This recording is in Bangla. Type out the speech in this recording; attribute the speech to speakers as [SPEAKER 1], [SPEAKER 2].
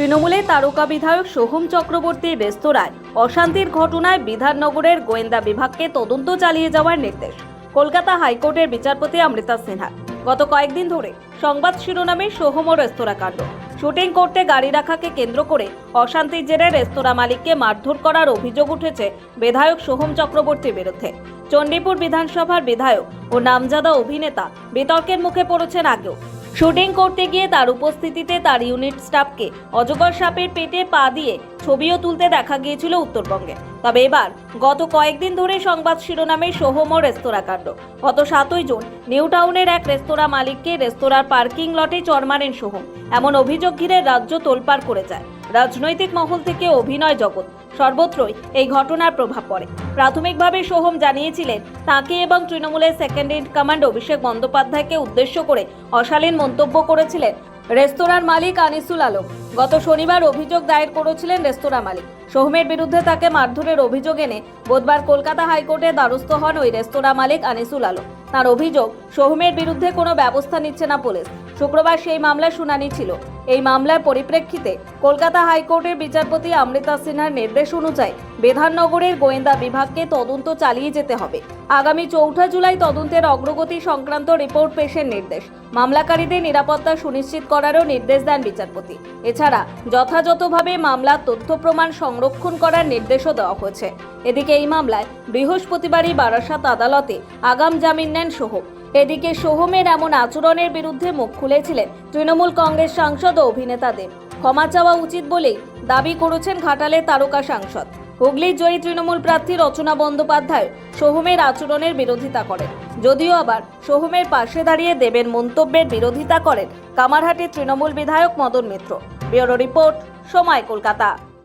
[SPEAKER 1] তৃণমূলের তারকা বিধায়ক সোহম চক্রবর্তীর রেস্তোরাঁয় অশান্তির ঘটনায় বিধাননগরের গোয়েন্দা বিভাগকে তদন্ত চালিয়ে যাওয়ার নির্দেশ। কলকাতা হাইকোর্টের বিচারপতি অমৃতা সিনহা। গত কয়েকদিন ধরে সংবাদ শিরোনামে সোহম ও রেস্তোরাঁ কাণ্ড। শুটিং করতে গাড়ি রাখাকে কেন্দ্র করে অশান্তির জেরে রেস্তোরাঁ মালিককে মারধর করার অভিযোগ উঠেছে বিধায়ক সোহম চক্রবর্তীর বিরুদ্ধে। চণ্ডীপুর বিধানসভার বিধায়ক ও নামজাদা অভিনেতা বিতর্কের মুখে পড়েছেন আগেও। শুটিং করতে গিয়ে তার উপস্থিতিতে তার ইউনিট স্টাফকে অজগর সাপের পেটে পা দিয়ে ছবিও তুলতে দেখা গিয়েছিল উত্তরবঙ্গে। তবে এবার গত কয়েকদিন ধরে সংবাদ শিরোনামে সোহম রেস্তোরাঁ কাণ্ড গত সাতই জুন নিউ টাউনের এক রেস্তোরাঁ মালিককে রেস্তোরাঁর পার্কিং লটে চড় মারেন সোহম। এমন অভিযোগ ঘিরে রাজ্য তোলপাড় করে যায়। রাজনৈতিক মহল থেকে অভিনয় জগৎ। সর্বত্রই এই ঘটনার প্রভাব পড়ে। প্রাথমিকভাবে সোহম জানিয়েছিলেন, তাকে এবং তৃণমূলের সেকেন্ড ইন কমান্ড অভিষেক বন্দ্যোপাধ্যায়কে উদ্দেশ্য করে অশালীন মন্তব্য করেছিলেন রেস্তোরাঁর মালিক আনিসুল আলম। গত শনিবার অভিযোগ দায়ের করেছিলেন রেস্তোরাঁ মালিক। সোহমের বিরুদ্ধে তাকে মারধরের অভিযোগ এনে বুধবার কলকাতা হাইকোর্টে দ্বারস্থ হন ওই রেস্তোরাঁ মালিক আনিসুল আলম। তার অভিযোগ, সোহমের বিরুদ্ধে কোনো ব্যবস্থা নিচ্ছে না পুলিশ। শুক্রবার সেই মামলার শুনানি ছিল। এই মামলার পরিপ্রেক্ষিতে কলকাতা হাইকোর্টের বিচারপতি অমৃতা সিনহার নির্দেশ অনুযায়ী বিধাননগরের গোয়েন্দা বিভাগকে তদন্ত চালিয়ে যেতে হবে। আগামী চৌঠা জুলাই তদন্তের অগ্রগতি সংক্রান্ত রিপোর্ট পেশের নির্দেশ। মামলাকারীদের নিরাপত্তা সুনিশ্চিত করারও নির্দেশ দেন বিচারপতি। এছাড়া যথাযথভাবে মামলার তথ্য প্রমাণ সংরক্ষণ করার নির্দেশও দেওয়া হয়েছে। এদিকে এই মামলায় বৃহস্পতিবারই বারাসাত আদালতে আগাম জামিন নেন সোহম। এদিকে সোহমের এমন আচরণের বিরুদ্ধে মুখ খুলেছিলেন তৃণমূল কংগ্রেস সাংসদ ও অভিনেতা দেব ক্ষমা চাওয়া উচিত বলেই দাবি করেছেন ঘাটালের তারকা সাংসদ। হুগলির জয়ী তৃণমূল প্রার্থী রচনা বন্দ্যোপাধ্যায় সোহমের আচরণের বিরোধিতা করেন। যদিও আবার সোহমের পাশে দাঁড়িয়ে দেবের মন্তব্যের বিরোধিতা করেন কামারহাটির তৃণমূল বিধায়ক মদন মিত্র। ব্যুরো রিপোর্ট, সময় কলকাতা।